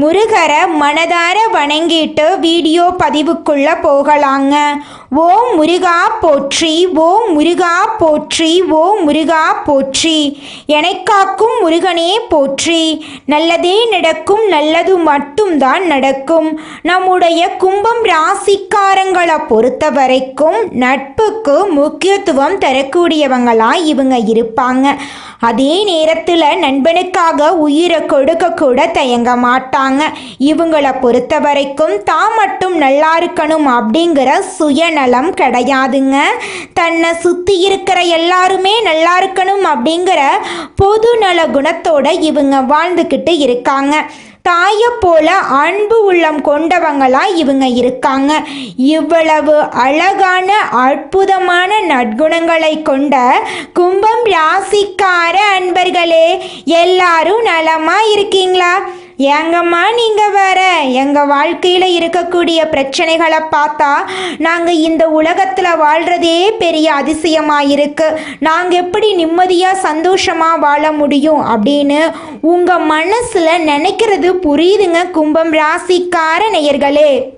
முருகரை மனதார வணங்கிட்டு வீடியோ பதிவுக்குள்ள போகலாங்க. ஓ முருகா போற்றி ஓ முருகா போற்றி ஓ முருகா போற்றி. எனக்காக்கும் முருகனே போற்றி. நல்லதே நடக்கும் நல்லது மட்டும்தான் நடக்கும். நம்முடைய கும்பம் ராசிக்காரங்களை பொறுத்த வரைக்கும் நட்புக்கு முக்கியத்துவம் தரக்கூடியவங்களாக இவங்க இருப்பாங்க. அதே நேரத்தில் நண்பனுக்காக உயிரை கொடுக்க கூட தயங்க மாட்டாங்க. இவங்களை பொறுத்த வரைக்கும் தான் மட்டும் நல்லா இருக்கணும் அப்படிங்கிற சுயநலம் கிடையாதுங்க. தன்னை சுற்றி இருக்கிற எல்லாருமே நல்லா இருக்கணும் அப்படிங்கிற பொது நல குணத்தோட இவங்க வாழ்ந்துக்கிட்டு இருக்காங்க. தாயை போல அன்பு உள்ளம் கொண்டவங்களாக இவங்க இருக்காங்க. இவ்வளவு அழகான அற்புதமான நற்குணங்களை கொண்ட கும்பம் ராசிக்கார அன்பர்களே எல்லாரும் நலமாக இருக்கீங்களா? ஏங்கம்மா நீங்கள் வேற? எங்கள் வாழ்க்கையில் இருக்கக்கூடிய பிரச்சனைகளை பார்த்தா நாங்கள் இந்த உலகத்தில் வாழ்கிறதே பெரிய அதிசயமாக இருக்கு நாங்கள் எப்படி நிம்மதியாக சந்தோஷமாக வாழ முடியும் அப்படின்னு உங்கள் மனசில் நினைக்கிறது புரியுதுங்க கும்பம் ராசிக்கார நேயர்களே.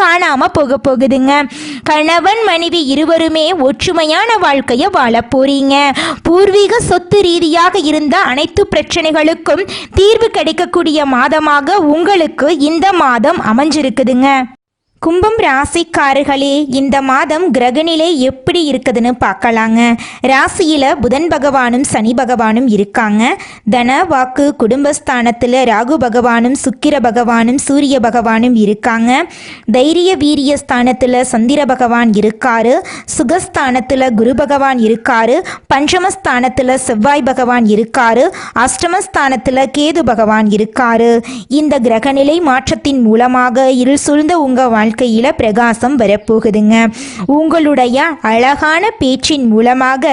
காணாம போக போகுதுங்க. கணவன் மனைவி இருவருமே ஒற்றுமையான வாழ்க்கையை வாழ போறீங்க. பூர்வீக சொத்து ரீதியாக இருந்த அனைத்து பிரச்சனைகளுக்கும் தீர்வு கிடைக்கக்கூடிய மாதமாக உங்களுக்கு இந்த மாதம் அமைஞ்சிருக்குதுங்க. கும்பம் ராசிக்காரர்களே இந்த மாதம் கிரகநிலை எப்படி இருக்குதுன்னு பார்க்கலாங்க. ராசியில் புதன் பகவானும் சனி பகவானும் இருக்காங்க. தன வாக்கு குடும்பஸ்தானத்தில் ராகு பகவானும் சுக்கிர பகவானும் சூரிய பகவானும் இருக்காங்க. தைரிய வீரிய ஸ்தானத்தில் சந்திர பகவான் இருக்காரு. சுகஸ்தானத்தில் குரு பகவான் இருக்காரு. பஞ்சமஸ்தானத்தில் செவ்வாய் பகவான் இருக்காரு. அஷ்டமஸ்தானத்தில் கேது பகவான் இருக்காரு. இந்த கிரகநிலை மாற்றத்தின் மூலமாக இருள் சூழ்ந்த உங்கள் வாழ்க்கையில் பிரகாசம் வரப்போகுதுங்க. உங்களுடைய அழகான பேச்சின் மூலமாக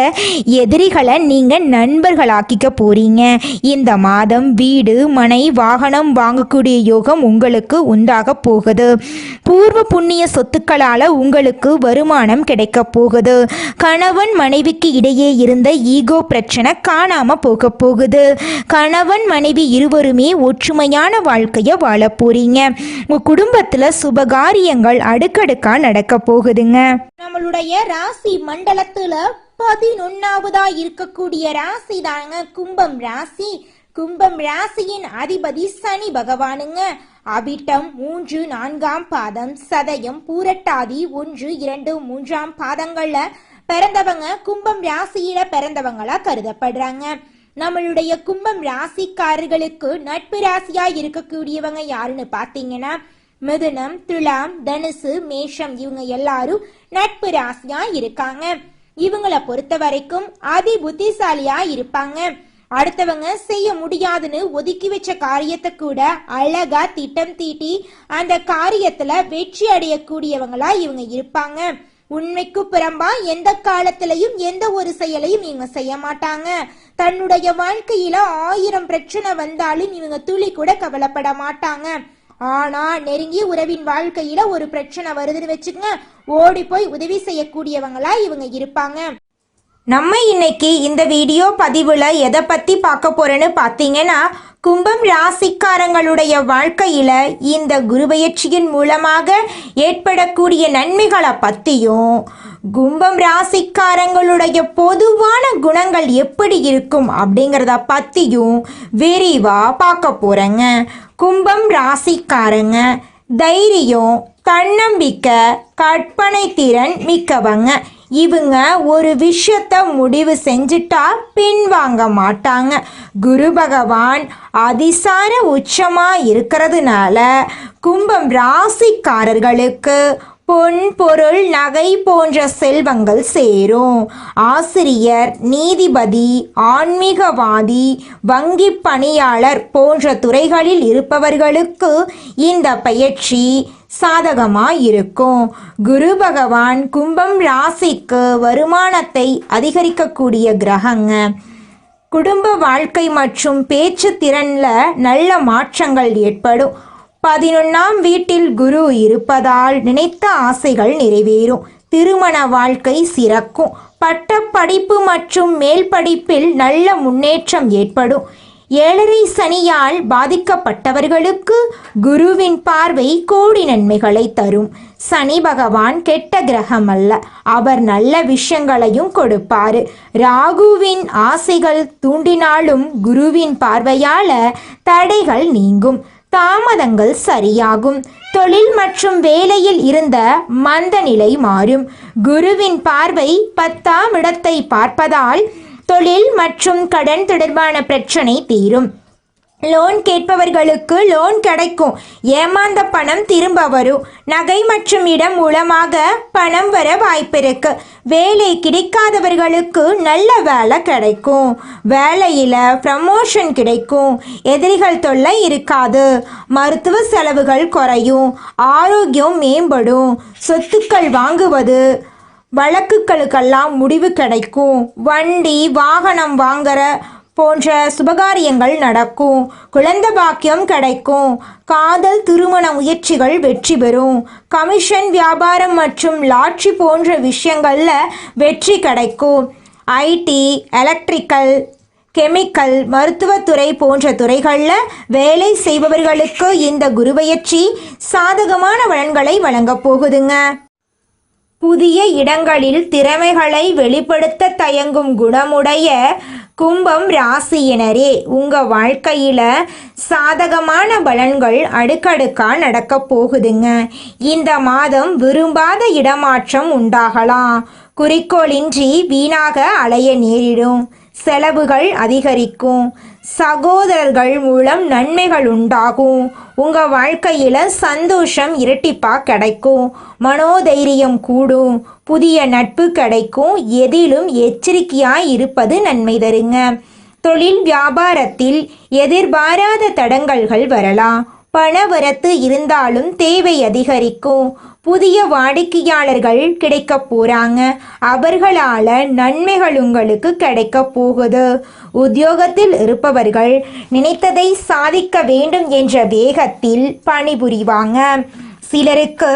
எதிரிகளை நீங்கள் நண்பர்களாக்கிக்க போறீங்க. இந்த மாதம் வீடு மனை வாகனம் வாங்கக்கூடிய யோகம் உங்களுக்கு உண்டாக போகுது. பூர்வ புண்ணிய சொத்துக்களால் உங்களுக்கு வருமானம் கிடைக்க போகுது. கணவன் மனைவிக்கு இடையே இருந்த ஈகோ பிரச்சனை காணாம போக போகுது. கணவன் மனைவி இருவருமே ஒற்றுமையான வாழ்க்கையை வாழ போறீங்க. உங்க குடும்பத்துல சுபகாரியங்கள் அடுக்கடுக்கா நடக்க போகுதுங்க. நம்மளுடைய ராசி மண்டலத்துல பதினொன்னாவதா இருக்கக்கூடிய ராசி தாங்க. கும்பம் ராசி. கும்பம் ராசியின் அதிபதி சனி பகவானுங்க. அவிட்டம் மூன்று நான்காம் பாதம் சதயம் பூரட்டாதி ஒன்று இரண்டு மூன்றாம் பாதங்கள்ல பிறந்தவங்க கும்பம் ராசியில பிறந்தவங்களா கருதப்படுறாங்க. நம்மளுடைய கும்பம் ராசிக்காரர்களுக்கு நட்பு ராசியா இருக்கக்கூடியவங்க யாருன்னு பாத்தீங்கன்னா மிதுனம் துலாம் தனுசு மேஷம் இவங்க எல்லாரும் நட்பு ராசியா இருக்காங்க. இவங்கள பொறுத்த வரைக்கும் அதி புத்திசாலியா இருப்பாங்க. அடுத்தவங்க செய்ய முடியாதுன்னு ஒதுக்கி வச்ச காரியத்தை கூட அழகா திட்டம் தீட்டி அந்த காரியத்துல வெற்றி அடையக்கூடியவங்களா இவங்க இருப்பாங்க. உண்மைக்கு புறம்பா எந்த காலத்திலையும் எந்த ஒரு செயலையும் இவங்க செய்ய மாட்டாங்க. தன்னுடைய வாழ்க்கையில ஆயிரம் பிரச்சனை வந்தாலும் இவங்க துளி கூட கவலைப்பட மாட்டாங்க. ஆனா நெருங்கிய உறவின் வாழ்க்கையில ஒரு பிரச்சனை வருதுன்னு வச்சுக்கங்க. ஓடி போய் உதவி செய்யக்கூடியவங்களா இவங்க இருப்பாங்க. நம்ம இன்னைக்கு இந்த வீடியோ பதிவில் எதை பற்றி பார்க்க போகிறேன்னு பார்த்தீங்கன்னா கும்பம் ராசிக்காரங்களுடைய வாழ்க்கையில் இந்த குருபெயர்ச்சியின் மூலமாக ஏற்படக்கூடிய நன்மைகளை பற்றியும் கும்பம் ராசிக்காரங்களுடைய பொதுவான குணங்கள் எப்படி இருக்கும் அப்படிங்கிறத பற்றியும் விரிவாக பார்க்க போகிறேங்க கும்பம் ராசிக்காரங்க தைரியம் தன்னம்பிக்கை கற்பனை திறன் மிக்கவங்க. இவங்க ஒரு விஷயத்த முடிவு செஞ்சுட்டா பின்வாங்க மாட்டாங்க. குரு பகவான் அதிசார உச்சமாக இருக்கிறதுனால கும்பம் ராசிக்காரர்களுக்கு பொன் பொருள் நகை போன்ற செல்வங்கள் சேரும். ஆசிரியர் நீதிபதி ஆன்மீகவாதி வங்கி பணியாளர் போன்ற துறைகளில் இருப்பவர்களுக்கு இந்த பயிற்சி சாதகமாக இருக்கும் குரு பகவான் கும்பம் ராசிக்கு வருமானத்தை அதிகரிக்கக்கூடிய கிரகங்க. குடும்ப வாழ்க்கை மற்றும் பேச்சு திறனில் நல்ல மாற்றங்கள் ஏற்படும். பதினொன்னாம் வீட்டில் குரு இருப்பதால் நினைத்த ஆசைகள் நிறைவேறும். திருமண வாழ்க்கை சிறக்கும். பட்டப்படிப்பு மற்றும் மேல் படிப்பில் நல்ல முன்னேற்றம் ஏற்படும். ஏழரை சனியால் பாதிக்கப்பட்டவர்களுக்கு குருவின் பார்வை கோடி நன்மைகளை தரும். சனி பகவான் கெட்ட கிரகம் அல்ல. அவர் நல்ல விஷயங்களையும் கொடுப்பாரு. ராகுவின் ஆசைகள் தூண்டினாலும் குருவின் பார்வையால தடைகள் நீங்கும். தாமதங்கள் சரியாகும். தொழில் மற்றும் வேலையில் இருந்த மந்த நிலை மாறும். குருவின் பார்வை பத்தாம் இடத்தை பார்ப்பதால் தொழில் மற்றும் கடன் தொடர்பான பிரச்சனை தீரும். லோன் கேட்பவர்களுக்கு லோன் கிடைக்கும். ஏமாந்த பணம் திரும்ப வரும் நகை மற்றும் இடம் மூலமாக பணம் வர வாய்ப்பிருக்கு. வேலை கிடைக்காதவர்களுக்கு நல்ல வேலை கிடைக்கும். வேலையில் ப்ரமோஷன் கிடைக்கும். எதிரிகள் தொல்லை இருக்காது. மருத்துவ செலவுகள் குறையும். ஆரோக்கியம் மேம்படும். சொத்துக்கள் வாங்குவது வழக்குகளுக்கெல்லாம் முடிவு கிடைக்கும். வண்டி வாகனம் வாங்குற போன்ற சுபகாரியங்கள் நடக்கும். குழந்தை பாக்கியம் கிடைக்கும். காதல் திருமண முயற்சிகள் வெற்றி பெறும். கமிஷன் வியாபாரம் மற்றும் லாட்சி போன்ற விஷயங்களில் வெற்றி கிடைக்கும். ஐடி எலக்ட்ரிக்கல் கெமிக்கல் மருத்துவத்துறை போன்ற துறைகளில் வேலை செய்பவர்களுக்கு இந்த குருபெயர்ச்சி சாதகமான பலன்களை வழங்கப் போகுதுங்க. புதிய இடங்களில் திறமைகளை வெளிப்படுத்த தயங்கும் குணமுடைய கும்பம் ராசியினரே உங்க வாழ்க்கையில சாதகமான பலன்கள் அடுக்கடுக்கா நடக்க போகுதுங்க. இந்த மாதம் விரும்பாத இடமாற்றம் உண்டாகலாம். குறிக்கோளின்றி வீணாக அலைய நேரிடும். செலவுகள் அதிகரிக்கும். சகோதரர்கள் மூலம் நன்மைகள் உண்டாகும். உங்கள் வாழ்க்கையில் சந்தோஷம் இரட்டிப்பாக கிடைக்கும். மனோதைரியம் கூடும். புதிய நட்பு கிடைக்கும். எதிலும் எச்சரிக்கையாக இருப்பது நன்மை தருங்க. தொழில் வியாபாரத்தில் எதிர்பாராத தடங்கல்கள் வரலாம். பணவரத்து இருந்தாலும் தேவை அதிகரிக்கும். புதிய வாடிக்கையாளர்கள் கிடைக்க போறாங்க. அவர்களால நன்மைகள் உங்களுக்கு கிடைக்க போகுது. உத்தியோகத்தில் இருப்பவர்கள் நினைத்ததை சாதிக்க வேண்டும் என்ற வேகத்தில் பணிபுரிவாங்க. சிலருக்கு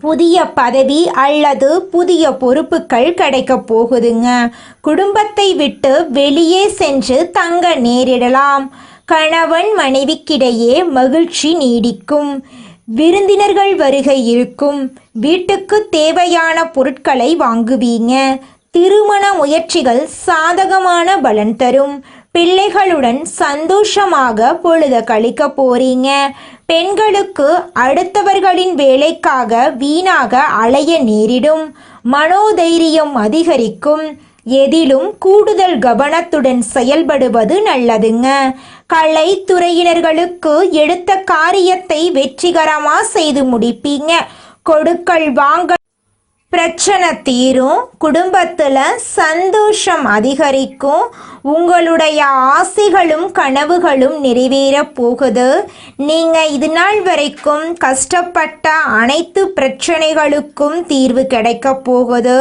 புதிய பதவி அல்லது புதிய பொறுப்புகள் கிடைக்க போகுதுங்க. குடும்பத்தை விட்டு வெளியே சென்று தங்க நேரிடலாம். கணவன் மனைவிக்கிடையே மகிழ்ச்சி நீடிக்கும். விருந்தினர்கள் வருகை இருக்கும் வீட்டுக்கு தேவையான பொருட்களை வாங்குவீங்க. திருமண முயற்சிகள் சாதகமான பலன் தரும். பிள்ளைகளுடன் சந்தோஷமாக பொழுத கழிக்க போறீங்க. பெண்களுக்கு அடுத்தவர்களின் வேலைக்காக வீணாக அலைய நேரிடும். மனோதைரியம் அதிகரிக்கும். எதிலும் கூடுதல் கவனத்துடன் செயல்படுவது நல்லதுங்க. கலைத்துறையினர்களுக்கு எடுத்த காரியத்தை வெற்றிகரமா செய்து முடிப்பீங்க. கொடுக்கல் வாங்க பிரச்சனை தீரும். குடும்பத்தில் சந்தோஷம் அதிகரிக்கும். உங்களுடைய ஆசைகளும் கனவுகளும் நிறைவேற போகுது. நீங்கள் இது நாள் வரைக்கும் கஷ்டப்பட்ட அனைத்து பிரச்சனைகளுக்கும் தீர்வு கிடைக்க போகுது.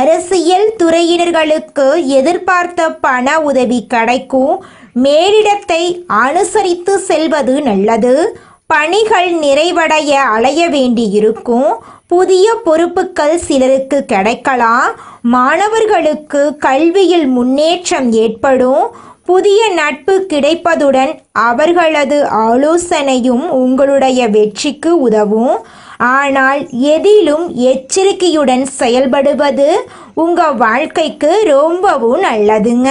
அரசியல் துறையினர்களுக்கு எதிர்பார்த்த பண உதவி கிடைக்கும். மேலிடத்தை அனுசரித்து செல்வது நல்லது. பணிகள் நிறைவடைய அலைய வேண்டியிருக்கும். புதிய பொறுப்புகள் சிலருக்கு கிடைக்கலாம். மாணவர்களுக்கு கல்வியில் முன்னேற்றம் ஏற்படும். புதிய நட்பு கிடைப்பதுடன் அவர்களது ஆலோசனையும் உங்களுடைய வெற்றிக்கு உதவும். ஆனால் எதிலும் எச்சரிக்கையுடன் செயல்படுவது உங்கள் வாழ்க்கைக்கு ரொம்பவும் நல்லதுங்க.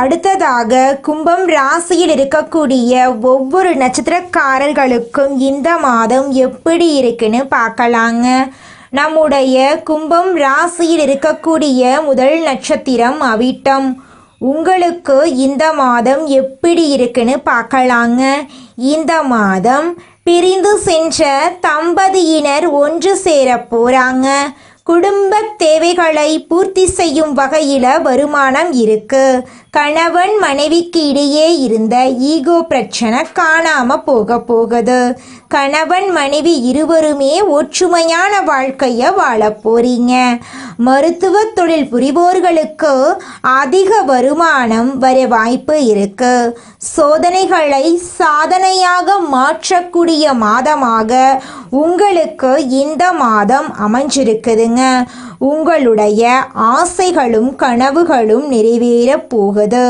அடுத்ததாக கும்பம் ராசியில் இருக்கக்கூடிய ஒவ்வொரு நட்சத்திரக்காரர்களுக்கும் இந்த மாதம் எப்படி இருக்குன்னு பார்க்கலாங்க. நம்முடைய கும்பம் ராசியில் இருக்கக்கூடிய முதல் நட்சத்திரம் அவிட்டம். உங்களுக்கு இந்த மாதம் எப்படி இருக்குன்னு பார்க்கலாங்க. இந்த மாதம் பிரிந்து சென்ற தம்பதியினர் ஒன்று சேர போறாங்க. குடும்ப தேவைகளை பூர்த்தி செய்யும் வகையில் வருமானம் இருக்குது கணவன் மனைவிக்கு இடையே இருந்த ஈகோ பிரச்சனை காணாம போக போகுது. கணவன் மனைவி இருவருமே ஒற்றுமையான வாழ்க்கையை வாழ போறீங்க. மருத்துவ தொழில் புரிவோர்களுக்கு அதிக வருமானம் வர வாய்ப்பு இருக்கு. சோதனைகளை சாதனையாக மாற்றக்கூடிய மாதமாக உங்களுக்கு இந்த மாதம் அமைஞ்சிருக்குதுங்க. உங்களுடைய ஆசைகளும் கனவுகளும் நிறைவேறப் போகுது.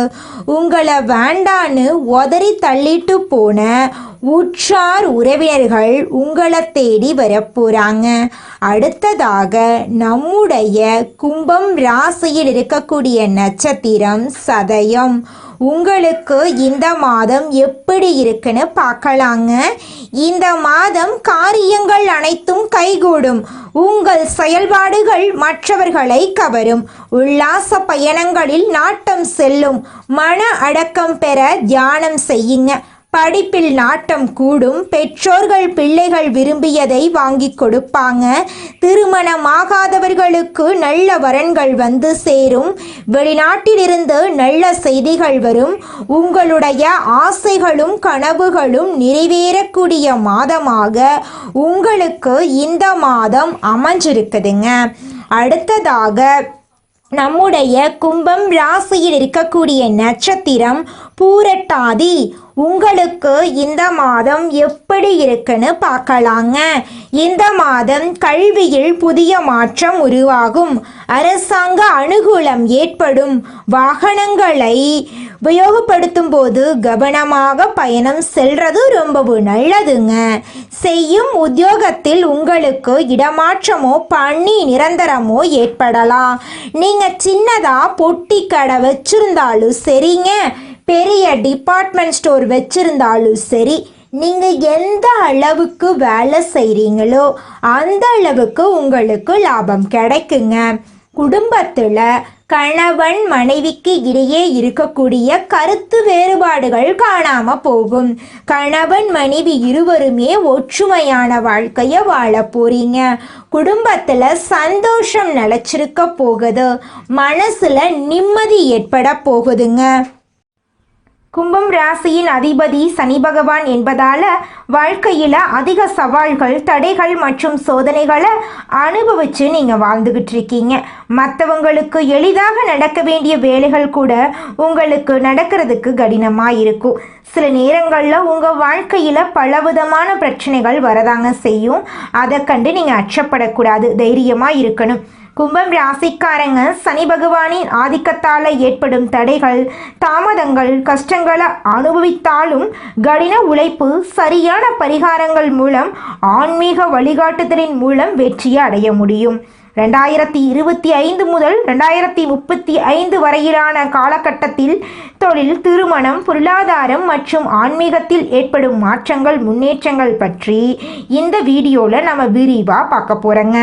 உங்களை வேண்டான்னு உதறி தள்ளிட்டு போன உற்றார் உறவினர்கள் உங்களை தேடி வரப்போகிறாங்க அடுத்ததாக நம்முடைய கும்பம் ராசியில் இருக்கக்கூடிய நட்சத்திரம் சதயம். உங்களுக்கு இந்த மாதம் எப்படி இருக்குன்னு பார்க்கலாங்க. இந்த மாதம் காரியங்கள் அனைத்தும் கைகூடும். உங்கள் செயல்பாடுகள் மற்றவர்களை கவரும். உல்லாச பயணங்களில் நாட்டம் செல்லும். மன அடக்கம் பெற தியானம் செய்யுங்க. படிப்பில் நாட்டம் கூடும் பெற்றோர்கள் பிள்ளைகள் விரும்பியதை வாங்கி கொடுப்பாங்க. திருமணமாகாதவர்களுக்கு நல்ல வரன்கள் வந்து சேரும். வெளிநாட்டிலிருந்து நல்ல செய்திகள் வரும். உங்களுடைய ஆசைகளும் கனவுகளும் நிறைவேறக்கூடிய மாதமாக உங்களுக்கு இந்த மாதம் அமைஞ்சிருக்குதுங்க. அடுத்ததாக நம்முடைய கும்பம் ராசியில் இருக்கக்கூடிய நட்சத்திரம் பூரட்டாதி உங்களுக்கு இந்த மாதம் எப்படி இருக்குன்னு பார்க்கலாங்க. இந்த மாதம் கல்வியில் புதிய மாற்றம் உருவாகும். அரசாங்க அனுகூலம் ஏற்படும். வாகனங்களை உபயோகப்படுத்தும் போது கவனமாக பயணம் செல்றது ரொம்பவும் நல்லதுங்க. செய்யும் உத்தியோகத்தில் உங்களுக்கு இடமாற்றமோ பணி நிரந்தரமோ ஏற்படலாம். நீங்க சின்னதா பொட்டி கடை வச்சிருந்தாலும் சரிங்க. பெரிய டிபார்ட்மெண்ட் ஸ்டோர் வச்சுருந்தாலும் சரி நீங்கள் எந்த அளவுக்கு வேலை செய்கிறீங்களோ அந்த அளவுக்கு உங்களுக்கு லாபம் கிடைக்குங்க. குடும்பத்தில் கணவன் மனைவிக்கு இடையே இருக்கக்கூடிய கருத்து வேறுபாடுகள் காணாம போகும். கணவன் மனைவி இருவருமே ஒற்றுமையான வாழ்க்கையை வாழ போறீங்க. குடும்பத்தில் சந்தோஷம் நிலச்சிருக்க போகுது. மனசில் நிம்மதி ஏற்பட போகுதுங்க. கும்பம் ராசியின் அதிபதி சனி பகவான் என்பதால வாழ்க்கையில் அதிக சவால்கள் தடைகள் மற்றும் சோதனைகளை அனுபவிச்சு நீங்கள் வாழ்ந்துகிட்டு இருக்கீங்க. மற்றவங்களுக்கு எளிதாக நடக்க வேண்டிய வேலைகள் கூட உங்களுக்கு நடக்கிறதுக்கு கடினமாக இருக்கும். சில நேரங்களில் உங்கள் வாழ்க்கையில் பலவிதமான பிரச்சனைகள் வரதாங்க செய்யும். அதை கண்டு நீங்கள் அச்சப்படக்கூடாது தைரியமாக இருக்கணும். கும்பம் ராசிக்காரங்க சனி பகவானின் ஆதிக்கத்தால் ஏற்படும் தடைகள் தாமதங்கள் கஷ்டங்களை அனுபவித்தாலும் கடின உழைப்பு சரியான பரிகாரங்கள் மூலம் ஆன்மீக வழிகாட்டுதலின் மூலம் வெற்றியை அடைய முடியும். ரெண்டாயிரத்தி இருபத்தி ஐந்து முதல் ரெண்டாயிரத்தி முப்பத்தி ஐந்து வரையிலான காலகட்டத்தில் தொழில் திருமணம் பொருளாதாரம் மற்றும் ஆன்மீகத்தில் ஏற்படும் மாற்றங்கள் முன்னேற்றங்கள் பற்றி இந்த வீடியோவில் நம்ம விரிவாக பார்க்க போகிறோங்க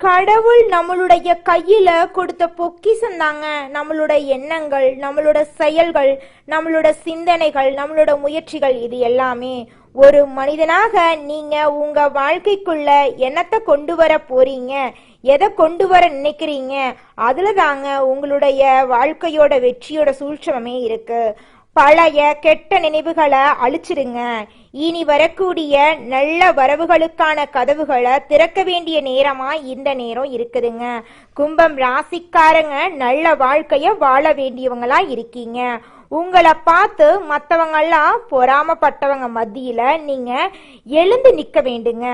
கடவுள் நம்மளுடைய கையில கொடுத்த பொக்கிஷம் தாங்க நம்மளோட எண்ணங்கள் நம்மளோட செயல்கள் நம்மளோட சிந்தனைகள் நம்மளோட முயற்சிகள் இது எல்லாமே. ஒரு மனிதனாக நீங்க உங்க வாழ்க்கைக்குள்ள என்னத்தை கொண்டு வர போறீங்க? எதை கொண்டு வர நினைக்கிறீங்க? அதுல தாங்க உங்களுடைய வாழ்க்கையோட வெற்றியோட சூழ்ச்சமே இருக்கு. பழைய கெட்ட நினைவுகளை அழிச்சிருங்க. இனி வரக்கூடிய நல்ல வரவுகளுக்கான கதவுகளை திறக்க வேண்டிய நேரமா இந்த நேரம் இருக்குதுங்க. கும்பம் ராசிக்காரங்க நல்ல வாழ்க்கைய வாழ வேண்டியவங்களா இருக்கீங்க. உங்களை பார்த்து மற்றவங்கெல்லாம் பொறாமப்பட்டவங்க மத்தியில் நீங்கள் எழுந்து நிற்க வேண்டுங்க.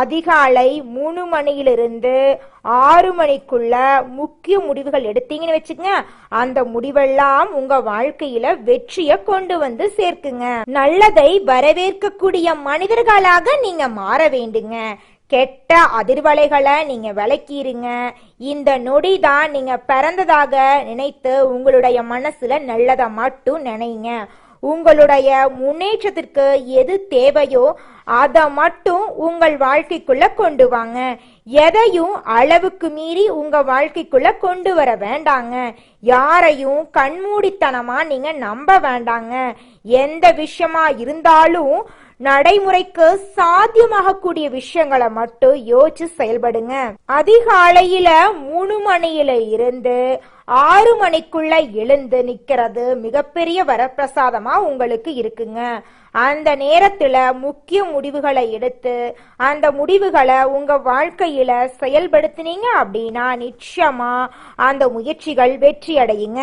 அதிகாலை மூணு மணியிலிருந்து ஆறு மணிக்குள்ள முக்கிய முடிவுகள் எடுத்தீங்கன்னு வச்சுக்கங்க. அந்த முடிவெல்லாம் உங்க வாழ்க்கையில வெற்றிய கொண்டு வந்து சேர்க்குங்க. நல்லதை வரவேற்கக்கூடிய மனிதர்களாக நீங்க மாற வேண்டுங்க. கெட்ட அதிர்வலைகளை நீங்க விளக்கிருங்க இந்த நொடி தான் நீங்க பிறந்ததாக நினைத்து உங்களுடைய மனசுல நல்லதை மட்டும் நினைங்க. உங்களுடைய முன்னேற்றத்திற்கு எது தேவையோ அதை மட்டும் உங்கள் வாழ்க்கைக்குள்ள கொண்டு வாங்க. எதையும் அளவுக்கு மீறி உங்க வாழ்க்கைக்குள்ள கொண்டு வர வேண்டாங்க. யாரையும் கண்மூடித்தனமா நீங்க நம்ப வேண்டாங்க. எந்த விஷயமா இருந்தாலும் நடைமுறைக்கு சாத்தியமாகக்கூடிய விஷயங்களை மட்டும் யோசிச்சு செயல்படுங்க. அதிகாலையில மூணு மணியில இருந்து ஆறு மணிக்குள்ள எழுந்து நிக்கிறது. மிகப்பெரிய வரப்பிரசாதமா உங்களுக்கு இருக்குங்க. அந்த நேரத்துல முக்கிய முடிவுகளை எடுத்து அந்த முடிவுகளை உங்க வாழ்க்கையில செயல்படுத்தினீங்க அப்படின்னா நிச்சயமா அந்த முயற்சிகள் வெற்றி அடையுங்க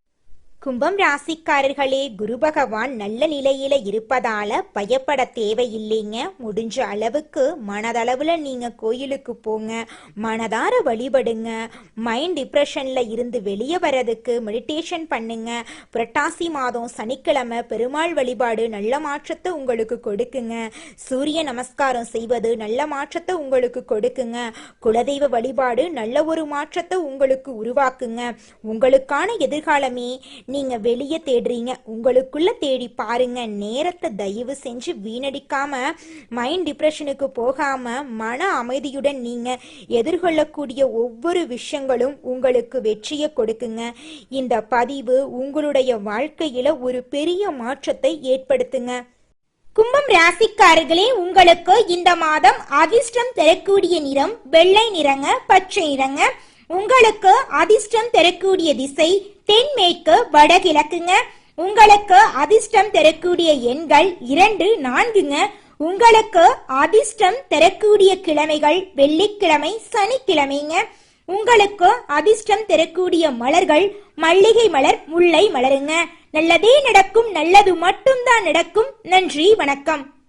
கும்பம் ராசிக்காரர்களே குரு பகவான் நல்ல நிலையில இருப்பதால பயப்பட தேவையில்லைங்க. முடிஞ்ச அளவுக்கு மனதளவுல நீங்க கோயிலுக்கு போங்க. மனதார வழிபடுங்க. மைண்ட் டிப்ரெஷன்ல இருந்து வெளியே வர்றதுக்கு மெடிடேஷன் பண்ணுங்க. புரட்டாசி மாதம் சனிக்கிழமை பெருமாள் வழிபாடு நல்ல மாற்றத்தை உங்களுக்கு கொடுக்குங்க. சூரிய நமஸ்காரம் செய்வது நல்ல மாற்றத்தை உங்களுக்கு கொடுக்குங்க. குலதெய்வ வழிபாடு நல்ல ஒரு மாற்றத்தை உங்களுக்கு உருவாக்குங்க. உங்களுக்கான எதிர்காலமே நீங்க வெளியே தேடுறீங்க உங்களுக்குள்ள தேடி பாருங்க. நேரத்தை தயவு செஞ்சு வீணடிக்காம மைண்ட் டிப்ரெஷனுக்கு போகாம மன அமைதியுடன் நீங்க எதிர்கொள்ளக்கூடிய ஒவ்வொரு விஷயங்களும் உங்களுக்கு வெற்றியை கொடுக்குங்க. இந்த பதிவு உங்களுடைய வாழ்க்கையில ஒரு பெரிய மாற்றத்தை ஏற்படுத்துங்க. கும்பம் ராசிக்காரர்களே உங்களுக்கு இந்த மாதம் அதிர்ஷ்டம் தரக்கூடிய நிறம் வெள்ளை நிறங்க பச்சை நிறங்க. உங்களுக்கு அதிர்ஷ்டம் தரக்கூடிய திசை தென்மேற்கு வடகிழக்குங்க. உங்களுக்கு அதிர்ஷ்டம் தரக்கூடிய எண்கள் இரண்டு நான்குங்க. உங்களுக்கு அதிர்ஷ்டம் தரக்கூடிய கிழமைகள் வெள்ளிக்கிழமை சனிக்கிழமைங்க. உங்களுக்கு அதிர்ஷ்டம் தரக்கூடிய மலர்கள் மல்லிகை மலர் முல்லை மலருங்க. நல்லதே நடக்கும் நல்லது மட்டும்தான் நடக்கும். நன்றி வணக்கம்.